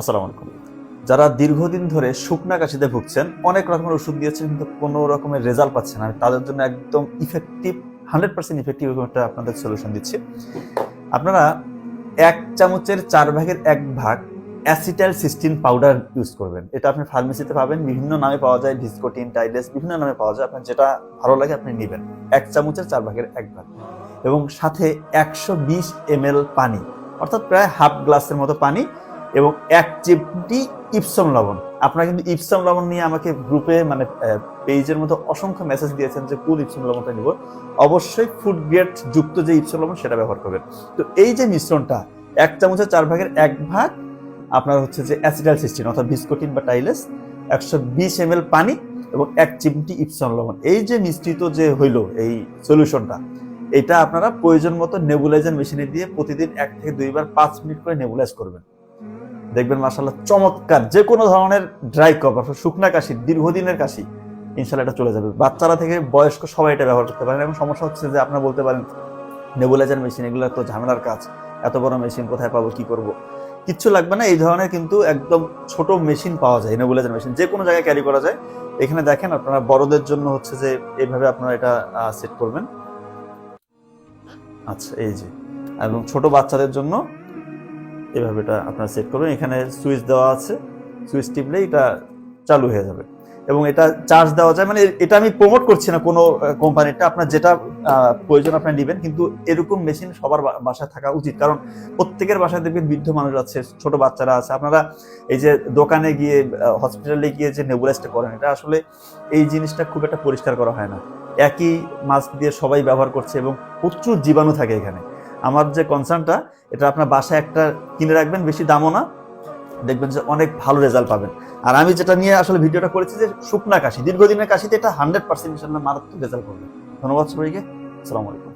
আসসালামু আলাইকুম। যারা দীর্ঘদিন ধরে শুকনা কাশিতে ভুগছেন, অনেক রকমের ওষুধ দিয়েছেন কিন্তু কোনো রকমের রেজাল্ট পাচ্ছেন আমি তাদের জন্য একদম ইফেক্টিভ হান্ড্রেড পার্সেন্ট ইফেক্টিভ একটা আপনাদের সলিউশন দিচ্ছি। আপনারা এক চামচের চার ভাগের এক ভাগ অ্যাসিটাইল সিস্টিন পাউডার ইউজ করবেন। এটা আপনি ফার্মেসিতে পাবেন, বিভিন্ন নামে পাওয়া যায় ডিসকোটিন টাইডেস বিভিন্ন নামে পাওয়া যায়। আপনার যেটা ভালো লাগে আপনি নেবেন। এক চামচের চার ভাগের এক ভাগ। এবং সাথে একশো বিশ এম পানি, অর্থাৎ প্রায় হাফ গ্লাসের মতো পানি এবং এক চিমটি ইপসম লবণ। আপনারা কিন্তু ইপসম লবণ নিয়ে আমাকে গ্রুপে মানে পেজের মধ্যে অসংখ্য মেসেজ দিয়েছেন যে কোন ইপসম লবণটা নিব। অবশ্যই ফুড গ্রেড যুক্ত যে ইপসম লবণ সেটা ব্যবহার করবেন। তো এই যে মিশ্রণটা, এক চামচের চার ভাগের এক ভাগ আপনার হচ্ছে যে অ্যাসিডাল সিস্টিন অর্থাৎ বিস্কোটিন বা টাইলেস একশো বিশ এম পানি এবং এক চিমটি ইপসম লবণ। এই যে মিশ্রিত যে হইল এই সলিউশনটা এটা আপনারা প্রয়োজন মতো নেবুলাইজার মেশিনে দিয়ে প্রতিদিন এক থেকে দুইবার পাঁচ মিনিট করে নেবুলাইজ করবেন। দেখবেন মাসাল্লাহ চমৎকার যে কোনো ধরনের ড্রাই কফ অর্থাৎ শুকনা কাশি, দীর্ঘদিনের কাশি ইনশাল্লাহ এটা চলে যাবে। বাচ্চারা থেকে বয়স্ক সবাই এটা ব্যবহার করতে পারেন। এবং সমস্যা হচ্ছে যে আপনারা বলতে পারেন, নেবুলাইজার মেশিন, এগুলো তো ঝামেলার কাজ। এত বড় মেশিন কোথায় পাবো, কি করব? কিচ্ছু লাগবে না, এই ধরনের কিন্তু একদম ছোট মেশিন পাওয়া যায়, নেবুলাইজার মেশিন। যে কোনো জায়গায় ক্যারি করা যায়। এখানে দেখেন আপনারা বড়দের জন্য হচ্ছে যে এইভাবে আপনারা এটা সেট করবেন। আচ্ছা এই যে। এবং ছোট বাচ্চাদের জন্য এভাবে এটা আপনারা সেট করবেন। এখানে সুইচ দেওয়া আছে। সুইচ টিপলে এটা চালু হয়ে যাবে। এবং এটা চার্জ দেওয়া যায়। মানে এটা আমি প্রমোট করছি না কোনো কোম্পানিটা আপনার যেটা প্রয়োজন আপনি নেবেন। কিন্তু এরকম মেশিন সবার বাসায় থাকা উচিত। কারণ প্রত্যেকের বাসায় দেখবেন বৃদ্ধ মানুষ আছে, ছোট বাচ্চারা আছে। আপনারা এই যে দোকানে গিয়ে হসপিটালে গিয়ে যে নেবুলাইজটা করেন, এটা আসলে এই জিনিসটা খুব একটা পরিষ্কার করা হয় না। একই মাস্ক দিয়ে সবাই ব্যবহার করছে এবং প্রচুর জীবাণু থাকে এখানে। আমার যে কনসার্নটা এটা আপনার বাসায় একটা কিনে রাখবেন, বেশি দামও না। দেখবেন যে অনেক ভালো রেজাল্ট পাবেন। আর আমি যেটা নিয়ে আসলে ভিডিওটা করেছি যে শুকনা কাশি, দীর্ঘদিনের কাশিতে এটা হান্ড্রেড পার্সেন্ট মারাত্মক রেজাল্ট করবে ধন্যবাদ সবাইকে। আসসালামু আলাইকুম।